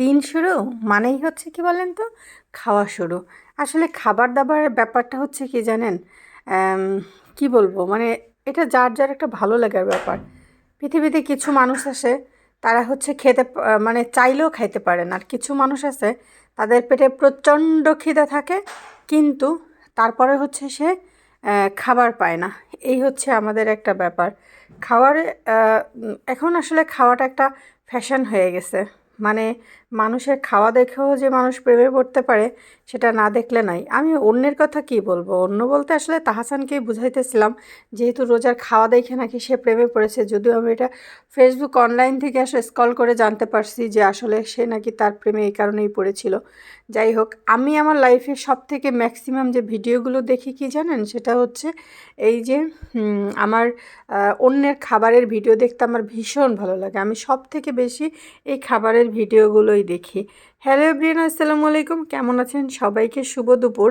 দিন শুরু মানেই হচ্ছে কি বলেন তো? খাওয়া শুরু। আসলে খাবার দাবারের ব্যাপারটা হচ্ছে কি জানেন? কি বলব? মানে এটা যার যার একটা ভালো লাগার ব্যাপার। পৃথিবীতে কিছু মানুষ আছে তারা হচ্ছে খেতে মানে চাইলেও খাইতে পারে না। আর কিছু মানুষ আছে তাদের পেটে প্রচণ্ড খিদে থাকে, কিন্তু তারপরে হচ্ছে সে খাবার পায় না। এই হচ্ছে আমাদের একটা ব্যাপার। খাওয়ারে এখন আসলে খাওয়াটা একটা ফ্যাশন হয়ে গেছে। মানে মানুষের খাওয়া দেখেও যে মানুষ প্রেমে পড়তে পারে, সেটা না দেখলে নাই। আমি অন্যের কথা কি বলব? অন্য বলতে আসলে তাহাসানকেই বুঝাইতেছিলাম, যেহেতু রোজার খাওয়া দেখে নাকি সে প্রেমে পড়েছে। যদিও আমি এটা ফেসবুক অনলাইন থেকে আসলে স্কল করে জানতে পারছি যে আসলে সে নাকি তার প্রেমে এই কারণেই পড়েছিল। যাই হোক, আমি আমার লাইফে সব থেকে ম্যাক্সিমাম যে ভিডিওগুলো দেখি কি জানেন? সেটা হচ্ছে এই যে আমার অন্যের খাবারের ভিডিও দেখতে আমার ভীষণ ভালো লাগে। আমি সব থেকে বেশি এই খাবারের ভিডিওগুলোই দেখি। হ্যালো এভরিয়ান আসসালামু আলাইকুম। কেমন আছেন? সবাইকে শুভ দুপুর।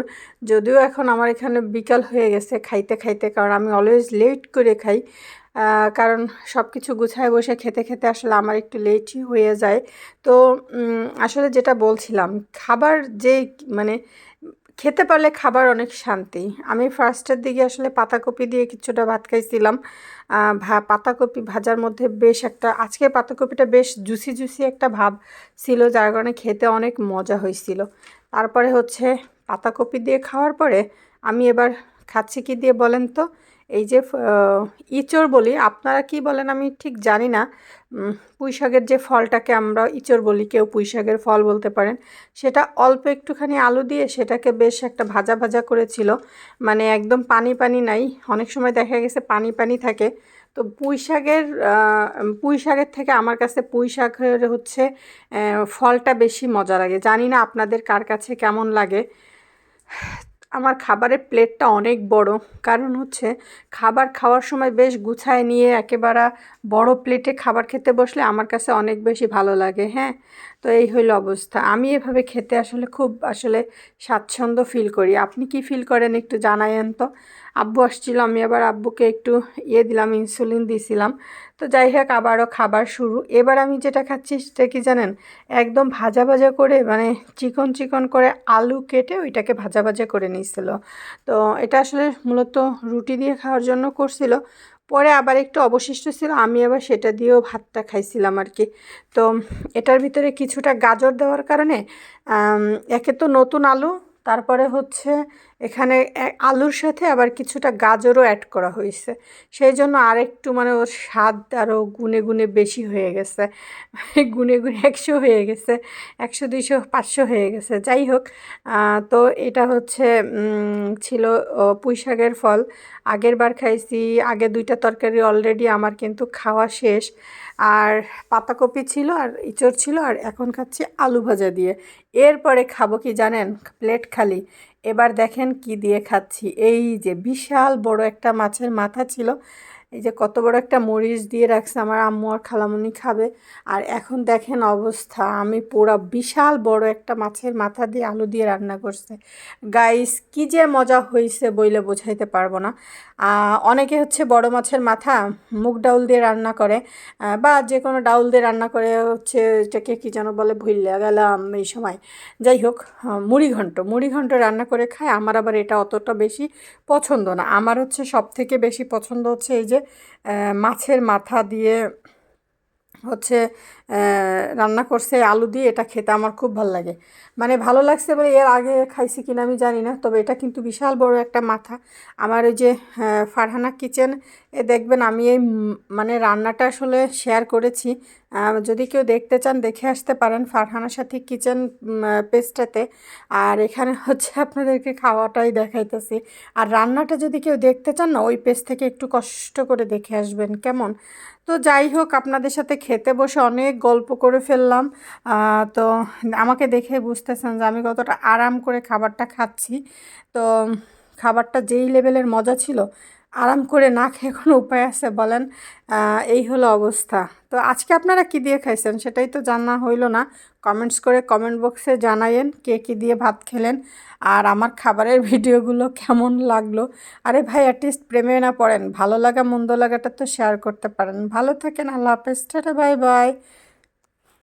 যদিও এখন আমার এখানে বিকাল হয়ে গেছে খাইতে খাইতে, কারণ আমি অলওয়েজ লেট করে খাই। কারণ সব কিছু গুছায় বসে খেতে খেতে আসলে আমার একটু লেটই হয়ে যায়। তো আসলে যেটা বলছিলাম, খাবার যে মানে খেতে পারলে খাবার অনেক শান্তি। আমি ফার্স্টের দিকে আসলে পাতাকপি দিয়ে কিছুটা ভাত খাইছিলাম। ভা, পাতাকপি ভাজার মধ্যে বেশ একটা, আজকে পাতাকপিটা বেশ জুসি জুসি একটা ভাব ছিল, যার কারণে খেতে অনেক মজা হয়েছিল। তারপরে হচ্ছে পাতাকপি দিয়ে খাওয়ার পরে আমি এবার খাচ্ছি কি দিয়ে বলেন তো? এই যে ইঁচড় বলি আপনারা কি বলেন আমি ঠিক জানি না। উম, পুঁই শাকের যে ফলটাকে আমরা ইঁচড় বলি কেউ পুঁই শাকের ফল বলতে পারেন সেটা অল্প একটুখানি আলু দিয়ে সেটাকে বেশ একটা ভাজা ভাজা করেছিল। মানে একদম পানি পানি নাই অনেক সময় দেখা গেছে পানি পানি থাকে। তো পুঁই শাকের পুঁই শাকের থেকে আমার কাছে পুঁই শাকের হচ্ছে ফলটা বেশি মজা লাগে। জানি না আপনাদের কার কাছে কেমন লাগে। আমার খাবারের প্লেটটা অনেক বড়। কারণ হচ্ছে, খাবার খাওয়ার সময় বেশ গুছায় নিয়ে একেবারে বড় প্লেটে খাবার খেতে বসলে আমার কাছে অনেক বেশি ভালো লাগে হ্যাঁ? তো এই হইল অবস্থা। আমি এভাবে খেতে আসলে খুব আসলে স্বাচ্ছন্দ্য ফিল করি। আপনি কি ফিল করেন একটু জানায়েন তো? আব্বু আসছিল, আমি আবার আব্বুকে একটু ইয়ে দিলাম ইনসুলিন দিয়েছিলাম তো যাই হোক, আবারও খাবার শুরু। এবার আমি যেটা খাচ্ছি সেটা কি জানেন? একদম ভাজা ভাজা করে মানে চিকন চিকন করে আলু কেটে ওইটাকে ভাজা ভাজা করে নিয়েছিল তো এটা আসলে মূলত রুটি দিয়ে খাওয়ার জন্য করছিল। পরে আবার একটু অবশিষ্ট ছিল, আমি আবার সেটা দিয়েও ভাতটা খাইছিলাম আর কি। তো এটার ভিতরে কিছুটা গাজর দেওয়ার কারণে একে তো নতুন আলু তারপরে হচ্ছে এখানে আলুর সাথে আবার কিছুটা গাজরও অ্যাড করা হয়েছে। সেই জন্য আরেকটু মানে ওর স্বাদ আরও গুনে গুনে বেশি হয়ে গেছে। গুনে গুনে একশো হয়ে গেছে, একশো, দুইশো, পাঁচশো হয়ে গেছে। যাই হোক তো এটা হচ্ছে ছিল পুঁই শাকের ফল। আগের বার খাইছি, আগে দুইটা তরকারি অলরেডি আমার কিন্তু খাওয়া শেষ। আর পাতাকপি ছিল আর ইঁচড় ছিল আর এখন খাচ্ছি আলু ভাজা দিয়ে। এরপরে খাব কি জানেন? প্লেট খালি। এবার দেখেন কি দিয়ে খাচ্ছি। এই যে বিশাল বড় একটা মাছের মাথা ছিল। এই যে কত বড় একটা মরিচ দিয়ে রাখছে আমার আম্মু আর খালামুনি খাবে। আর এখন দেখেন অবস্থা আমি পুরা বিশাল বড় একটা মাছের মাথা দিয়ে আলু দিয়ে রান্না করছে। গাইস কি যে মজা হয়েছে বইলে বোঝাইতে পারব না। অনেকে হচ্ছে বড় মাছের মাথা মুগ ডাউল দিয়ে রান্না করে বা যে কোনো ডাউল দিয়ে রান্না করে হচ্ছে এটাকে কী যেন বলে ভুললে গেলাম এই সময়। যাই হোক আহ, মুড়ি ঘন্ট মুড়ি ঘন্ট রান্না করে খায় আমার আবার এটা অতটা বেশি পছন্দ না। আমার হচ্ছে সব থেকে বেশি পছন্দ হচ্ছে এই যে মাছের মাথা দিয়ে হচ্ছে রান্না করছে, আলু দিয়ে এটা খেতে আমার খুব ভালো লাগে। মানে ভালো লাগছে বলে এর আগে খাইছি কিনা আমি জানি না, তবে এটা কিন্তু বিশাল বড় একটা মাথা। আমার ওই যে ফারহানা কিচেন, এ দেখবেন আমি এই মানে রান্নাটা আসলে শেয়ার করেছি। যদি কেউ দেখতে চান, দেখে আসতে পারেন ফারহানা সাথী কিচেন পেজটাতে আর এখানে হচ্ছে আপনাদেরকে খাওয়াটাই দেখাইতেছি। আর রান্নাটা যদি কেউ দেখতে চান না, ওই পেস্ট থেকে একটু কষ্ট করে দেখে আসবেন, কেমন? তো যাই হোক, আপনাদের সাথে খেতে বসে অনেক গল্প করে ফেললাম। তো আমাকে দেখে বুঝতেছেন যে আমি কতটা আরাম করে খাবারটা খাচ্ছি। তো খাবারটা যেই লেভেলের মজা ছিল আরাম করে না খেয়ে কোনো উপায় আছে বলেন এই হলো অবস্থা। তো আজকে আপনারা কি দিয়ে খাইছেন সেটাই তো জানা হইল না। কমেন্টস করে কমেন্ট বক্সে জানাইয়েন কে কী দিয়ে ভাত খেলেন আর আমার খাবারের ভিডিওগুলো কেমন লাগল। আরে ভাই অ্যাটলিস্ট প্রেমে না পড়েন, ভালো লাগা, মন্দ লাগাটা তো শেয়ার করতে পারেন। ভালো থাকেন, আল্লাহ হাফেজ, টাটা বাই বাই